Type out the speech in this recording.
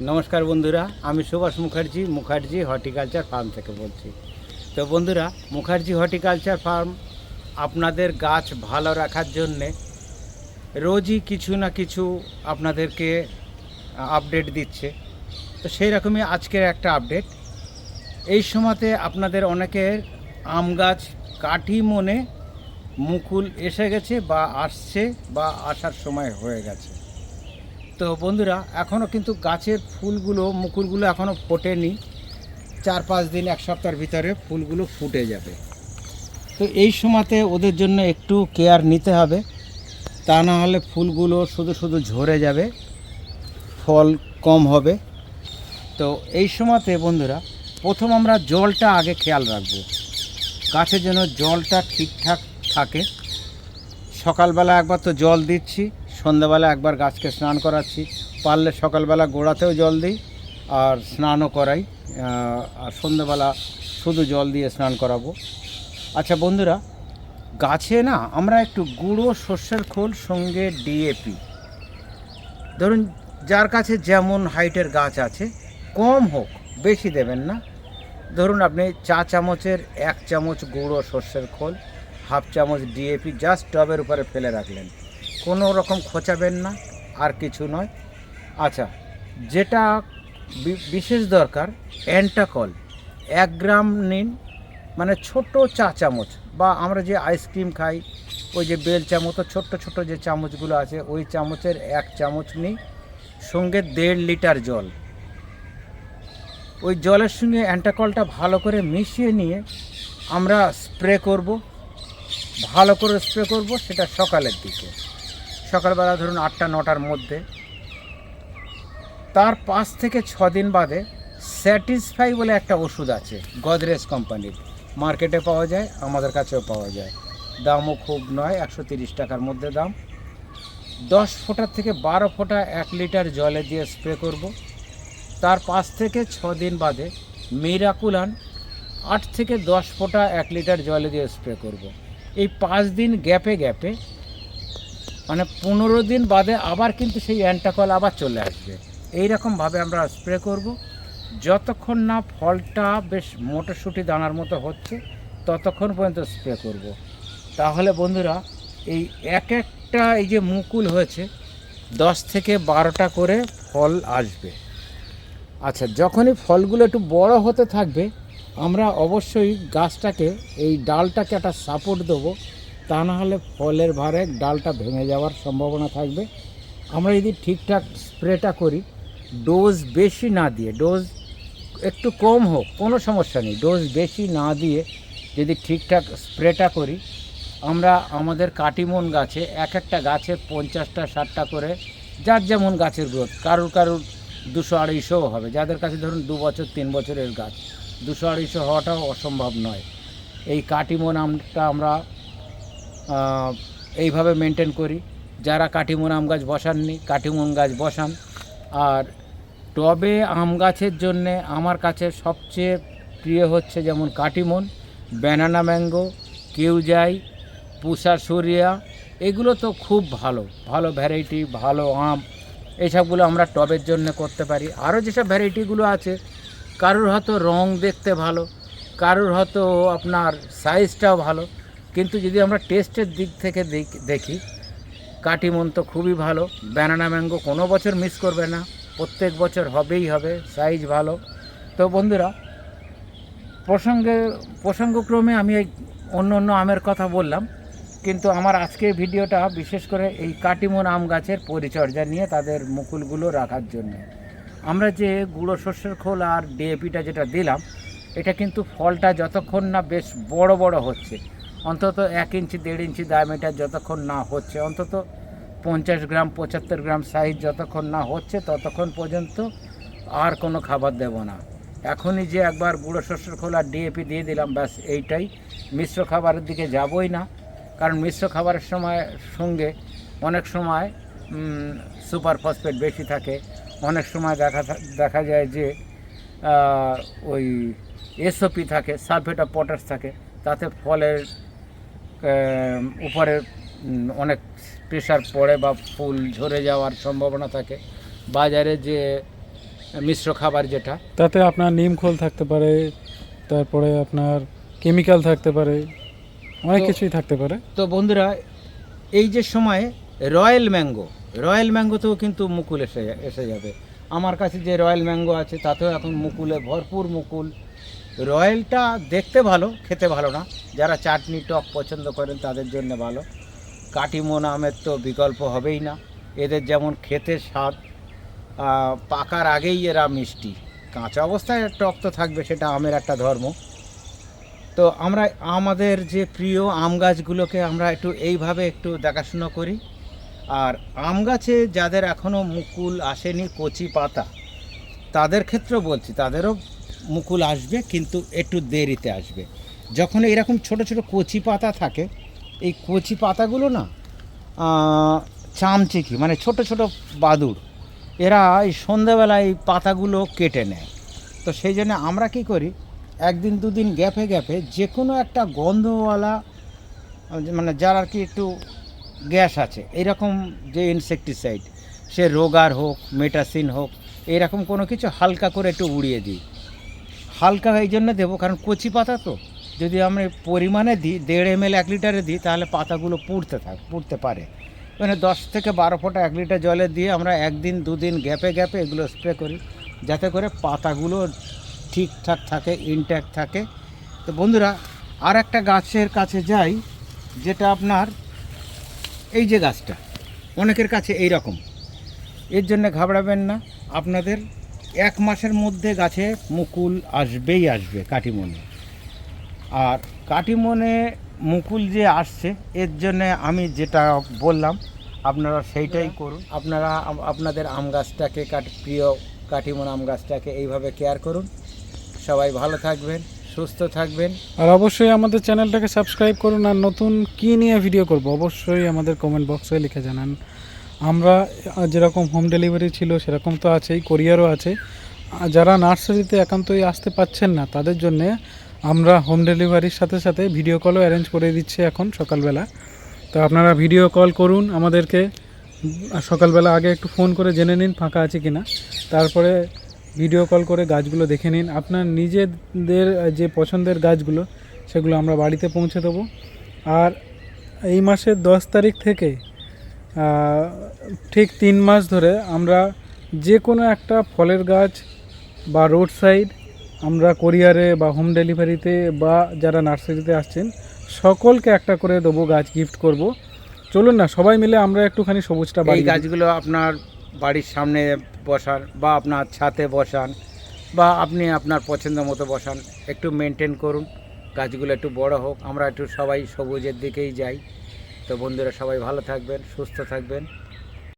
নমস্কার বন্ধুরা, আমি সুভাষ মুখার্জি মুখার্জি হর্টিকালচার ফার্ম থেকে বলছি। তো বন্ধুরা, মুখার্জি হর্টিকালচার ফার্ম আপনাদের গাছ ভালো রাখার জন্যে রোজই কিছু না কিছু আপনাদেরকে আপডেট দিচ্ছে। তো সেই রকমই আজকের একটা আপডেট। এই সময়তে আপনাদের অনেকের আম গাছ কাঠি মনে মুকুল এসে গেছে বা আসছে বা আসার সময় হয়ে গেছে। তো বন্ধুরা এখনও কিন্তু গাছের ফুলগুলো মুকুলগুলো এখনও ফোটেনি। চার পাঁচ দিন, এক সপ্তাহের ভিতরে ফুলগুলো ফুটে যাবে। তো এই সময়তে ওদের জন্য একটু কেয়ার নিতে হবে। তা না হলে ফুলগুলো শুধু শুধু ঝরে যাবে, ফল কম হবে। তো এই সময়তে বন্ধুরা, প্রথম আমরা জলটা আগে খেয়াল রাখব। গাছের জন্য জলটা ঠিকঠাক থাকে। সকালবেলা একবার তো জল দিচ্ছি। সন্ধ্যাবেলা একবার গাছকে স্নান করাচ্ছি। পারলে সকালবেলা গোড়াতেও জল দিই আর স্নানও করাই। আর সন্ধ্যাবেলা শুধু জল দিয়ে স্নান করাবো। আচ্ছা বন্ধুরা, গাছে না আমরা একটু গুঁড়ো সর্ষের খোল, সঙ্গে ডিএপি ধরুন, যার কাছে যেমন হাইটের গাছ আছে, কম হোক, বেশি দেবেন না। ধরুন আপনি চা চামচের এক চামচ গুঁড়ো সর্ষের খোল, হাফ চামচ ডিএপি জাস্ট টবের উপরে ফেলে রাখলেন। কোনো রকম খোঁচাবেন না, আর কিছু নয়। আচ্ছা যেটা বিশেষ দরকার, অ্যান্টাকল। এক গ্রাম নিন মানে ছোট চা চামচ, বা আমরা যে আইসক্রিম খাই, ওই যে বেল চামচ ছোট্ট ছোট যে চামচগুলো আছে, ওই চামচের এক চামচ নিই, সঙ্গে দেড় লিটার জল। ওই জলের সঙ্গে অ্যান্টাকলটা ভালো করে মিশিয়ে নিয়ে আমরা স্প্রে করব। ভালো করে স্প্রে করব, সেটা সকালের দিকে। সকালবেলা ধরুন আটটা, নটার মধ্যে। তার পাঁচ থেকে ছ দিন বাদে স্যাটিসফাই বলে একটা ওষুধ আছে, গদরেজ কোম্পানির। মার্কেটে পাওয়া যায়, আমাদের কাছেও পাওয়া যায়। দামও খুব নয়, একশো তিরিশ টাকার মধ্যে দাম। দশ ফোঁটার থেকে বারো ফোঁটা এক লিটার জলে দিয়ে স্প্রে করব। তার পাঁচ থেকে ছ দিন বাদে মিরাকুলান আট থেকে দশ ফোঁটা এক লিটার জলে দিয়ে স্প্রে করব। এই পাঁচ দিন গ্যাপে গ্যাপে মানে পনেরো দিন বাদে আবার কিন্তু সেই অ্যান্টাকল আবার চলে আসবে। এই রকমভাবে আমরা স্প্রে করব। যতক্ষণ না ফলটা বেশ মোটরশুঁটি দানার মতো হচ্ছে, ততক্ষণ পর্যন্ত স্প্রে করব। তাহলে বন্ধুরা, এই এক একটা এই যে মুকুল হয়েছে, দশ থেকে বারোটা করে ফল আসবে। আচ্ছা যখনই ফলগুলো একটু বড় হতে থাকবে, আমরা অবশ্যই গাছটাকে, এই ডালটাকে একটা সাপোর্ট দেবো। তা না হলে ফলের ভারে ডালটা ভেঙে যাওয়ার সম্ভাবনা থাকবে। আমরা যদি ঠিকঠাক স্প্রেটা করি, ডোজ বেশি না দিয়ে, ডোজ একটু কম হোক, কোনো সমস্যা নেই, ডোজ বেশি না দিয়ে যদি ঠিকঠাক স্প্রেটা করি, আমরা আমাদের কাটিমন গাছে এক একটা গাছে পঞ্চাশটা, ষাটটা করে, যার যেমন গাছের গ্রোথ, কারুর কারুর দুশো আড়াইশোও হবে, যাদের কাছে ধরুন দু বছর, তিন বছরের গাছ, দুশো আড়াইশো হওয়াটাও অসম্ভব নয়। এই কাটিমন আমটা আমরা এইভাবে মেনটেন করি। যারা কাটিমন আম গাছ বসাননি কাটিমন গাছ বসান। আর টবে আম গাছের জন্যে আমার কাছে সবচেয়ে প্রিয় হচ্ছে যেমন কাটিমন ব্যানানা ম্যাঙ্গো কেউজাই পুষা সরিয়া, এগুলো তো খুব ভালো। ভালো ভ্যারাইটি ভালো আম এইসবগুলো আমরা টবের জন্য করতে পারি। আরও যেসব ভ্যারাইটিগুলো আছে, কারোর হয়তো রং দেখতে ভালো, কারোর হয়তো আপনার সাইজটাও ভালো কিন্তু যদি আমরা টেস্টের দিক থেকে দেখ- কাটিমন তো খুবই ভালো ব্যানানা ম্যাঙ্গো কোনো বছর মিস করবে না, প্রত্যেক বছর হবেই হবে সাইজ ভালো। তো বন্ধুরা, প্রসঙ্গে, প্রসঙ্গক্রমে আমি এই অন্য অন্য আমের কথা বললাম, কিন্তু আমার আজকের ভিডিওটা বিশেষ করে এই কাটিমন আম গাছের পরিচর্যা নিয়ে তাদের মুকুলগুলো রাখার জন্য। আমরা যে গুঁড়ো শস্যের খোল আর ডিএপিটা যেটা দিলাম, এটা কিন্তু ফলটা যতক্ষণ না বেশ বড় বড় হচ্ছে অন্তত এক ইঞ্চি, দেড় ইঞ্চি ডায়ামিটার যতক্ষণ না হচ্ছে, অন্তত পঞ্চাশ গ্রাম, পঁচাত্তর গ্রাম সাইজ যতক্ষণ না হচ্ছে, ততক্ষণ পর্যন্ত আর কোনো খাবার দেব না। এখনই যে একবার গুঁড়ো শস্যের খোলা ডিএপি দিয়ে দিলাম, ব্যাস এইটাই। মিশ্র খাবারের দিকে যাবই না, কারণ মিশ্র খাবারের সময় সঙ্গে অনেক সময় সুপার ফসফেট বেশি থাকে। অনেক সময় দেখা দেখা যায় যে ওই এসওপি থাকে সালফেট অফ পটাশ থাকে, তাতে ফলের উপরে অনেক প্রেশার পড়ে বা ফুল ঝরে যাওয়ার সম্ভাবনা থাকে। বাজারে যে মিশ্র খাবার যেটা। তাতে আপনার নিম খোল থাকতে পারে তারপরে আপনার কেমিক্যাল থাকতে পারে অনেক কিছুই থাকতে পারে। তো বন্ধুরা এই যে সময়ে রয়্যাল ম্যাঙ্গো রয়্যাল ম্যাঙ্গোতেও কিন্তু মুকুল এসে এসে যাবে। আমার কাছে যে রয়্যাল ম্যাঙ্গো আছে তাতেও এখন মুকুলে ভরপুর মুকুল। রয়্যালটা দেখতে ভালো, খেতে ভালো না। যারা চাটনি টক পছন্দ করেন, তাদের জন্য ভালো। কাটিমন আমের তো বিকল্প হবেই না। এদের যেমন খেতে স্বাদ পাকার আগেই এরা মিষ্টি। কাঁচা অবস্থায় টক তো থাকবে, সেটা আমের একটা ধর্ম। তো আমরা, আমাদের যে প্রিয় আম গাছগুলোকে আমরা একটু এইভাবে একটু দেখাশুনো করি। আর আম গাছে যাদের এখনও মুকুল আসেনি, কচি পাতা, তাদের ক্ষেত্রেও বলছি, তাদেরও মুকুল আসবে, কিন্তু একটু দেরিতে আসবে। যখন এরকম ছোট ছোট কচি পাতা থাকে, এই কচি পাতাগুলো না চামচিকি মানে ছোট ছোট বাদুড়, এরা এই সন্ধ্যাবেলা এই পাতাগুলো কেটে নেয়। তো সেই জন্য আমরা কি করি, একদিন দুদিন গ্যাপে গ্যাপে যে কোনো একটা গন্ধওয়ালা মানে যার আর কি একটু গ্যাস আছে, এইরকম যে ইনসেকটিসাইড সে রোগার হোক, মেটাসিন হোক এরকম কোনো কিছু হালকা করে একটু উড়িয়ে দিই। হালকা এই জন্য দেবো, কারণ কচি পাতা তো। যদি আমরা পরিমাণে দিই, দেড় এম এক লিটারে দিই, তাহলে পাতাগুলো পুড়তে থাক, পুড়তে পারে। মানে দশ থেকে বারো ফোঁটা এক লিটার জলে দিয়ে আমরা একদিন, দুদিন গ্যাপে গ্যাপে এগুলো স্প্রে করি, যাতে করে পাতাগুলো ঠিকঠাক থাকে ইনট্যাক্ট থাকে। তো বন্ধুরা আর একটা গাছের কাছে যাই, যেটা আপনার এই যে গাছটা, অনেকের কাছে এই রকম এর জন্য ঘাবড়াবেন না, আপনাদের এক মাসের মধ্যে গাছে মুকুল আসবেই আসবে কাটিমনে আর কাটিমনে মুকুল যে আসছে এর জন্য আমি যেটা বললাম আপনারা সেইটাই করুন। আপনারা আপনাদের আম গাছটাকে কাট প্রিয় কাটিমন আম গাছটাকে এইভাবে কেয়ার করুন। সবাই ভালো থাকবেন সুস্থ থাকবেন। আর অবশ্যই আমাদের চ্যানেলটাকে সাবস্ক্রাইব করুন। আর নতুন কী নিয়ে ভিডিও করব অবশ্যই আমাদের কমেন্ট বক্সে লিখে জানান। আমরা যেরকম হোম ডেলিভারি ছিল, সেরকম তো আছেই কোরিয়ারও আছে। যারা নার্সারিতে একান্তই আসতে পাচ্ছেন না, তাদের জন্যে আমরা হোম ডেলিভারির সাথে সাথে ভিডিও কলও অ্যারেঞ্জ করে দিচ্ছি এখন সকালবেলা। তো আপনারা ভিডিও কল করুন আমাদেরকে সকালবেলা আগে একটু ফোন করে জেনে নিন ফাঁকা আছে কি না তারপরে ভিডিও কল করে গাছগুলো দেখে নিন। আপনার নিজেদের যে পছন্দের গাছগুলো, সেগুলো আমরা বাড়িতে পৌঁছে দেবো। আর এই মাসের দশ তারিখ থেকে ঠিক তিন মাস ধরে আমরা যে কোনো একটা ফলের গাছ বা রোড সাইড আমরা কোরিয়ারে বা হোম ডেলিভারিতে বা যারা নার্সারিতে আসছেন সকলকে একটা করে দেবো গাছ গিফট করব। চলুন না সবাই মিলে আমরা একটুখানি সবুজটা বাড়ি গাছগুলো আপনার বাড়ির সামনে বসান বা আপনার ছাতে বসান বা আপনি আপনার পছন্দ মতো বসান একটু মেনটেন করুন। গাছগুলো একটু বড় হোক আমরা একটু সবাই সবুজের দিকেই যাই। তো বন্ধুরা সবাই ভালো থাকবেন সুস্থ থাকবেন।